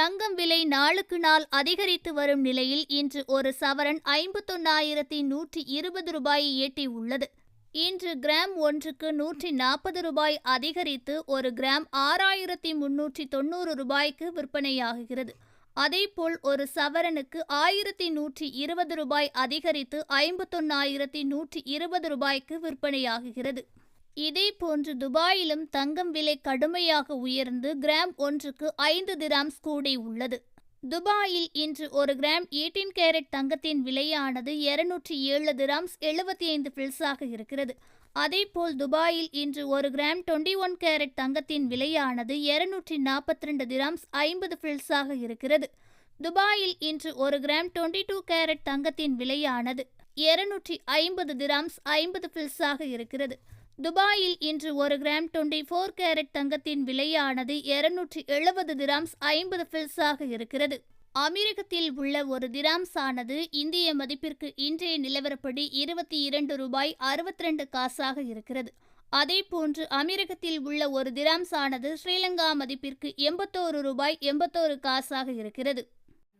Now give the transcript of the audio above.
தங்கம் விலை நாளுக்கு நாள் அதிகரித்து வரும் நிலையில் இன்று ஒரு சவரன் ஐம்பத்தொன்னாயிரத்தி நூற்றி இருபது ரூபாயை எட்டியுள்ளது இன்று கிராம் ஒன்றுக்கு நூற்றி நாற்பது ரூபாய் அதிகரித்து ஒரு கிராம் ஆறாயிரத்தி முன்னூற்றி தொண்ணூறு ரூபாய்க்கு விற்பனையாகுகிறது அதேபோல் ஒரு சவரனுக்கு ஆயிரத்தி நூற்றி இருபது ரூபாய் அதிகரித்து ஐம்பத்தொன்னாயிரத்தி நூற்றி இருபது ரூபாய்க்கு இதே இதேபோன்று துபாயிலும் தங்கம் விலை கடுமையாக உயர்ந்து கிராம் ஒன்றுக்கு ஐந்து திராம்ஸ் கூடி உள்ளது. துபாயில் இன்று ஒரு கிராம் எயிட்டீன் கேரட் தங்கத்தின் விலையானது இருநூற்றி ஏழு திராம்ஸ் எழுபத்தி ஐந்து பில்ஸாக இருக்கிறது. அதேபோல் துபாயில் இன்று ஒரு கிராம் டுவெண்ட்டி ஒன் கேரட் தங்கத்தின் விலையானது இருநூற்றி நாற்பத்தி ரெண்டு திராம்ஸ் ஐம்பது பில்ஸாக இருக்கிறது. துபாயில் இன்று ஒரு கிராம் டுவெண்ட்டி டூ கேரட் தங்கத்தின் விலையானது இருநூற்றி ஐம்பது திராம்ஸ் ஐம்பது பில்ஸாக இருக்கிறது. துபாயில் இன்று ஒரு கிராம் டுவெண்ட்டி ஃபோர் கேரட் தங்கத்தின் விலையானது இருநூற்றி எழுபது திராம்ஸ் ஐம்பது பில்ஸாக இருக்கிறது. அமெரிக்கத்தில் உள்ள ஒரு திராம்ஸ் ஆனது இந்திய மதிப்பிற்கு இன்றைய நிலவரப்படி இருபத்தி இரண்டு ரூபாய் அறுபத்தி ரெண்டு காசாக இருக்கிறது. அதேபோன்று அமெரிக்கத்தில் உள்ள ஒரு திராம்ஸ் ஆனது ஸ்ரீலங்கா மதிப்பிற்கு எண்பத்தோரு ரூபாய் எண்பத்தோரு காசாக இருக்கிறது.